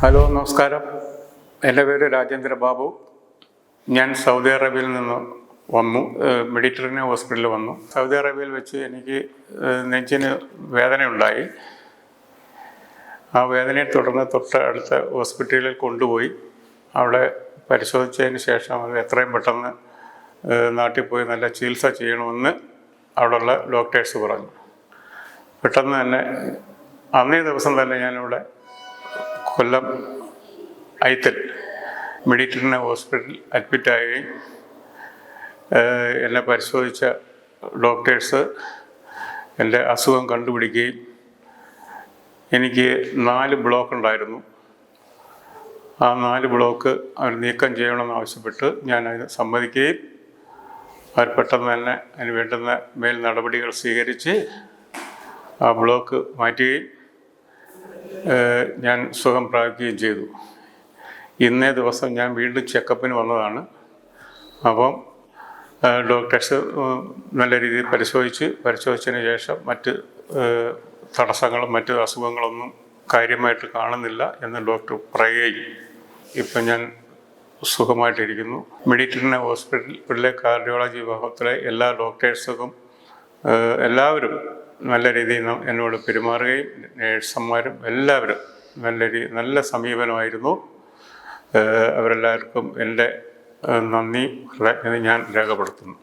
Hello നമസ്കാരം. എന്റെ പേര് രാജേന്ദ്ര ബാബു. ഞാൻ സൗദി അറേബ്യയിൽ നിന്ന് വന്നു. മെഡിറ്ററേനിയൻ ഹോസ്പിറ്റലിൽ വന്നു. സൗദി അറേബ്യയിൽ വെച്ച് എനിക്ക് നെഞ്ചിന് വേദനയുണ്ടായി. ആ വേദനയെ തുടർന്ന് തൊട്ട് അടുത്ത ഹോസ്പിറ്റലിൽ കൊണ്ടുപോയി. അവിടെ പരിശോധിച്ചതിന് ശേഷം അത് എത്രയും പെട്ടെന്ന് നാട്ടിൽ പോയി നല്ല ചികിത്സ ചെയ്യണമെന്ന് അവിടെയുള്ള ഡോക്ടേഴ്സ് പറഞ്ഞു. പെട്ടെന്ന് തന്നെ അന്നേ ദിവസം തന്നെ ഞാനിവിടെ കൊല്ലം ഐത്തൽ മെഡിറ്ററിനെ ഹോസ്പിറ്റൽ അഡ്മിറ്റാവുകയും ഏഹ് എന്നെ പരിശോധിച്ച ഡോക്ടേഴ്സ് എന്റെ അസുഖം കണ്ടുപിടിക്കുകയും എനിക്ക് നാല് ബ്ലോക്ക് ഉണ്ടായിരുന്നു. ആ നാല് ബ്ലോക്ക് അവർ നീക്കം ചെയ്യണമെന്ന് ആവശ്യപ്പെട്ട് ഞാൻ അതിന് സമ്മതിക്കുകയും അവർ പെട്ടെന്ന് തന്നെ അതിന് വേണ്ടുന്ന മേൽ നടപടികൾ സ്വീകരിച്ച് ആ ബ്ലോക്ക് മാറ്റുകയും ഞാൻ സുഖം പ്രാപിക്കുകയും ചെയ്തു. ഇന്നേ ദിവസം ഞാൻ വീണ്ടും ചെക്കപ്പിന് വന്നതാണ്. അപ്പം ഡോക്ടേഴ്സ് നല്ല രീതിയിൽ പരിശോധിച്ച് പരിശോധിച്ചതിന് ശേഷം മറ്റ് തടസ്സങ്ങളും മറ്റ് അസുഖങ്ങളൊന്നും കാര്യമായിട്ട് കാണുന്നില്ല എന്ന് ഡോക്ടർ പറയുകയും ഇപ്പം ഞാൻ സുഖമായിട്ടിരിക്കുന്നു. മെഡിറ്റിനെ ഹോസ്പിറ്റലിലെ കാർഡിയോളജി വിഭാഗത്തിലെ എല്ലാ ഡോക്ടേഴ്സും എല്ലാവരും നല്ല രീതിയിൽ എന്നോട് പെരുമാറുകയും നേഴ്സന്മാരും എല്ലാവരും നല്ല രീതി നല്ല സമീപനമായിരുന്നു. അവരെല്ലാവർക്കും എന്റെ നന്ദി ഞാൻ രേഖപ്പെടുത്തുന്നു.